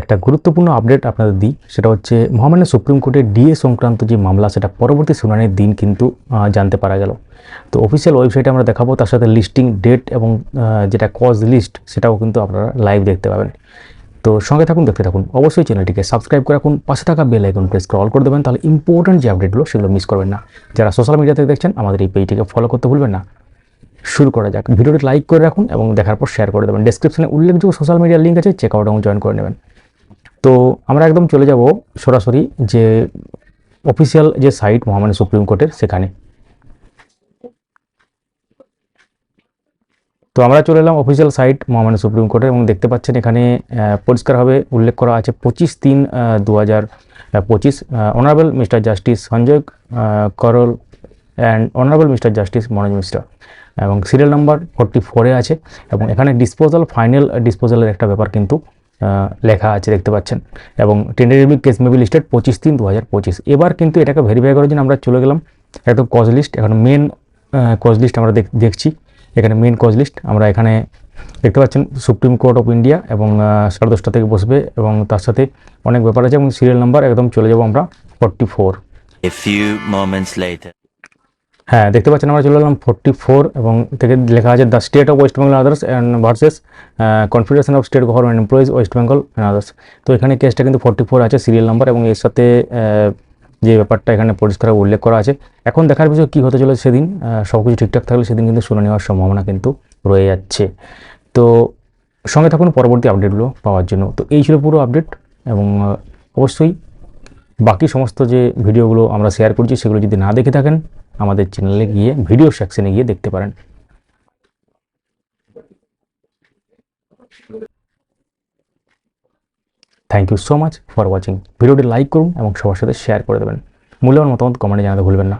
একটা গুরুত্বপূর্ণ আপডেট আপনাদের দিই, সেটা হচ্ছে মহামান্য সুপ্রিম কোর্টের ডিএ সংক্রান্ত যে মামলা, সেটা পরবর্তী শুনানির দিন কিন্তু জানতে পারা গেল। তো অফিসিয়াল ওয়েবসাইটে আমরা দেখাবো, তার সাথে লিস্টিং ডেট এবং যেটা কজ লিস্ট সেটাও কিন্তু আপনারা লাইভ দেখতে পাবেন। তো সঙ্গে থাকুন, দেখতে থাকুন। অবশ্যই চ্যানেলটিকে সাবস্ক্রাইব করে রাখুন, পাশে থাকা বেল আইকন প্রেস করে অল করে দেবেন, তাহলে ইম্পর্টেন্ট যে আপডেটগুলো সেগুলো মিস করবেন না। যারা সোশ্যাল মিডিয়াতে দেখছেন, আমাদের এই পেজটিকে ফলো করতে ভুলবেন না। শুরু করা যাক। ভিডিওটি লাইক করে রাখুন এবং দেখার পর শেয়ার করে দেবেন। ডেসক্রিপশনে উল্লেখযোগ্য সোশ্যাল মিডিয়ার লিঙ্ক আছে চেক আউট এবং জয়েন করে নেবেন। তো আমরা একদম চলে যাব সরাসরি যে অফিসিয়াল যে সাইট মহামান্য সুপ্রিম কোর্টের সেখানে। তো আমরা চলে এলাম অফিসিয়াল সাইট মহামান্য সুপ্রিম কোর্টের এবং দেখতে পাচ্ছেন এখানে পরিষ্কারভাবে উল্লেখ করা আছে পঁচিশ তিন দু হাজার পঁচিশ। Honourable mister justice Sanjay Karol and honourable mister justice Manoj Mishra. এবং সিরিয়াল নাম্বার ফোরটি ফোরে আছে এবং এখানে ডিসপোজাল ফাইনাল ডিসপোজালের একটা ব্যাপার কিন্তু লেখা আছে, দেখতে পাচ্ছেন। এবং টেন্ডারিভলি কেস মেবি লিস্টেড পঁচিশ তিন দু পঁচিশ। এবার কিন্তু এটাকে ভেরিফাই করার জন্য আমরা চলে গেলাম একদম কজ লিস্ট এখন মেন কজ লিস্ট আমরা দেখ- দেখছি। এখানে মেন কজ লিস্ট আমরা এখানে দেখতে পাচ্ছেন সুপ্রিম কোর্ট অফ ইন্ডিয়া এবং সাড়ে দশটা থেকে বসবে এবং তার সাথে অনেক ব্যাপার আছে এবং সিরিয়াল নাম্বার একদম চলে যাব আমরা forty four A few moments later. হ্যাঁ দেখতে পাচ্ছেন আমরা চলে এলাম ফোরটি ফোর এবং থেকে লেখা আছে the state of West Bengal others and versus confederation of state government employees West Bengal and others তো এখানে কেসটা কিন্তু ফোরটি ফোর আছে সিরিয়াল নাম্বার এবং এর সাথে যে ব্যাপারটা এখানে পরিষ্কার উল্লেখ করা আছে। এখন দেখার বিষয় কী হতে চলেছে সেদিন সব কিছু ঠিকঠাক থাকলে সেদিন কিন্তু শুনে নেওয়ার সম্ভাবনা কিন্তু রয়ে যাচ্ছে। তো সঙ্গে থাকুন, পরবর্তী আপডেটগুলো পাওয়ার জন্য। তো এই ছিল পুরো আপডেট এবং অবশ্যই বাকি সমস্ত যে ভিডিওগুলো আমরা শেয়ার করছি সেগুলো যদি না দেখে থাকেন আমাদের চ্যানেলে গিয়ে ভিডিও সেকশনে গিয়ে দেখতে পারেন। Thank you so much for watching ভিডিওটি লাইক করুন এবং সবার সাথে শেয়ার করে দেবেন। মূল্যবান মতামত কমেন্টে জানাতে ভুলবেন না।